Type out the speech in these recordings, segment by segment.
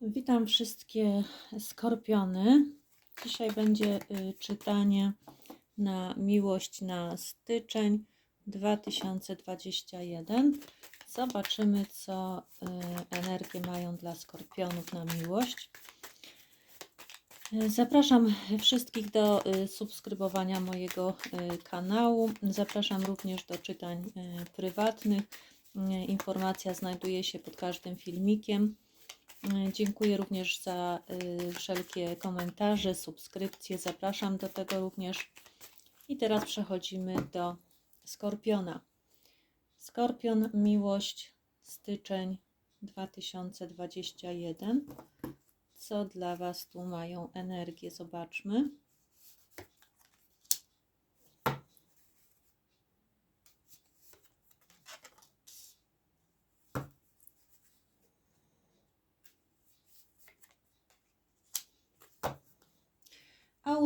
Witam wszystkie skorpiony. Dzisiaj będzie y, czytanie na miłość na styczeń 2021. Zobaczymy, co y, energie mają dla skorpionów na miłość. Zapraszam wszystkich do y, subskrybowania mojego kanału. Zapraszam również do czytań prywatnych. Informacja znajduje się pod każdym filmikiem. Y, Dziękuję również za y, wszelkie komentarze, subskrypcje. Zapraszam do tego również. I teraz przechodzimy do Skorpiona. Skorpion, miłość, styczeń 2021. Co dla Was tu mają energię? Zobaczmy.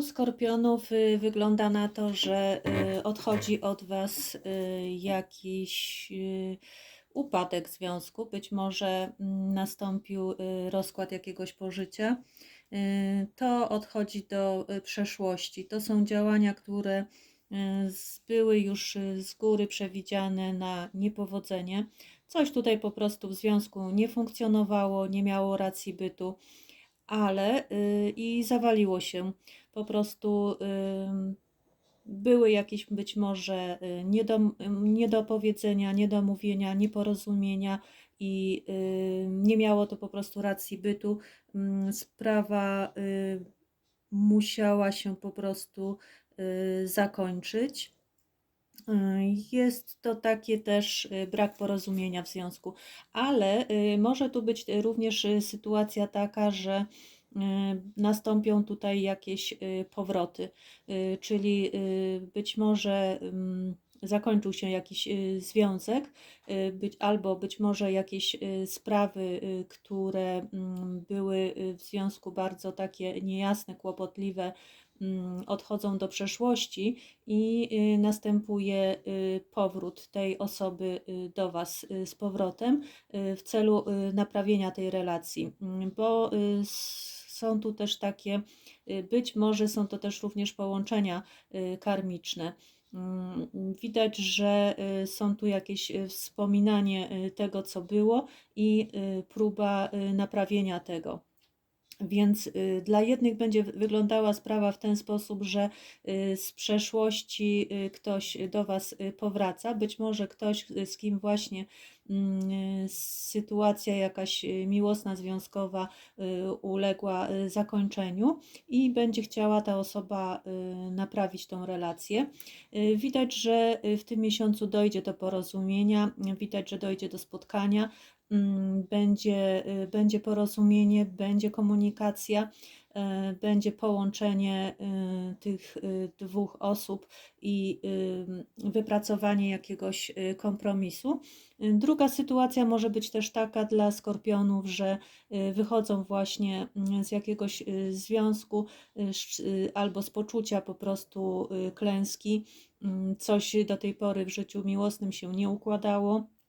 U skorpionów y, wygląda na to, że y, odchodzi od Was y, jakiś upadek związku. Być może mm, nastąpił rozkład jakiegoś pożycia. To odchodzi do przeszłości. To są działania, które były już z góry przewidziane na niepowodzenie. Coś tutaj po prostu w związku nie funkcjonowało, nie miało racji bytu, ale y, i zawaliło się po prostu ym, były jakieś być może y, niedom, ym, niedopowiedzenia, niedomówienia, nieporozumienia i y, nie miało to po prostu racji bytu. Ym, Sprawa y, musiała się po prostu y, zakończyć. Y, Jest to takie też y, brak porozumienia w związku, ale y, może tu być również sytuacja taka, że nastąpią tutaj jakieś powroty, czyli być może zakończył się jakiś związek, albo być może jakieś sprawy, które były w związku bardzo takie niejasne, kłopotliwe, odchodzą do przeszłości i y, następuje y, powrót tej osoby y, do Was z powrotem w celu naprawienia tej relacji, Mm, bo są tu też takie, być może są to też również połączenia karmiczne. Mm, Widać, że są tu jakieś wspominanie tego, co było i próba naprawienia tego. Więc y, dla jednych będzie wy- wyglądała sprawa w ten sposób, że y, z przeszłości y, ktoś do Was powraca, być może ktoś, z kim właśnie mm, sytuacja jakaś miłosna, związkowa uległa zakończeniu i będzie chciała ta osoba naprawić tą relację. Widać, że w tym miesiącu dojdzie do porozumienia, widać, że dojdzie do spotkania będzie, y, będzie porozumienie, będzie komunikacja, y, będzie połączenie y, tych dwóch osób i wypracowanie jakiegoś kompromisu. Druga sytuacja może być też taka dla skorpionów, że wychodzą właśnie mm, z jakiegoś związku albo z poczucia po prostu klęski. Mm, Coś do tej pory w życiu miłosnym się nie układało.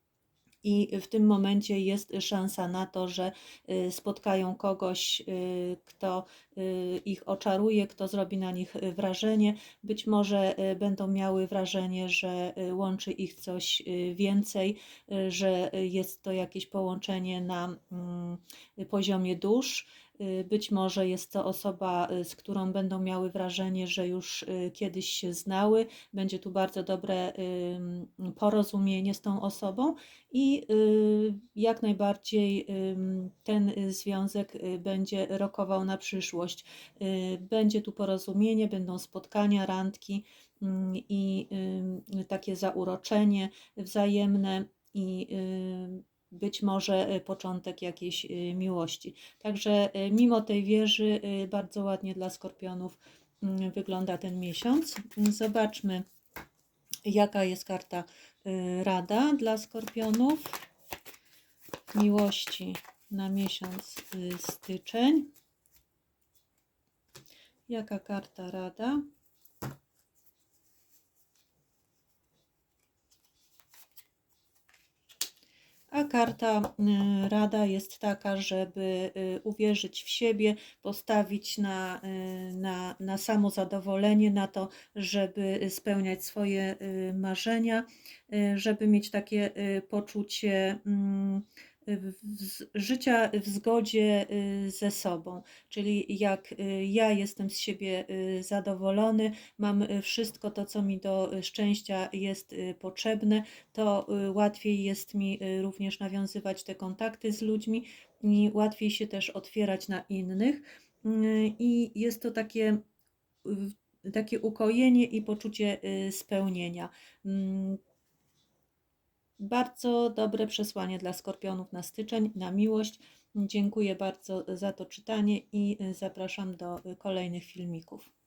I w tym momencie jest szansa na to, że y, spotkają kogoś, y, kto y, ich oczaruje, kto zrobi na nich wrażenie. Być może będą miały wrażenie, że łączy ich coś więcej, że jest to jakieś połączenie na mm, poziomie dusz. Y, Być może jest to osoba, y, z którą będą miały wrażenie, że już y, kiedyś się znały. Będzie tu bardzo dobre porozumienie z tą osobą i jak najbardziej ten związek będzie rokował na przyszłość. Będzie tu porozumienie, będą spotkania, randki ym, i takie zauroczenie wzajemne i być może y, początek jakiejś y, miłości. Także y, mimo tej wieży bardzo ładnie dla skorpionów ym, wygląda ten miesiąc. Zobaczmy, jaka jest karta rada dla skorpionów miłości na miesiąc styczeń. Jaka karta rada? A karta y, rada jest taka, żeby y, uwierzyć w siebie, postawić na, y, na, na samozadowolenie, na to, żeby spełniać swoje marzenia, żeby mieć takie poczucie mm, życia w zgodzie y, ze sobą. Czyli jak y, ja jestem z siebie y, zadowolony, mam wszystko to, co mi do szczęścia jest potrzebne, to łatwiej jest mi również nawiązywać te kontakty z ludźmi i łatwiej się też otwierać na innych. Y, I jest to takie, takie ukojenie i poczucie spełnienia. Bardzo dobre przesłanie dla skorpionów na styczeń, na miłość. Dziękuję bardzo za to czytanie i zapraszam do kolejnych filmików.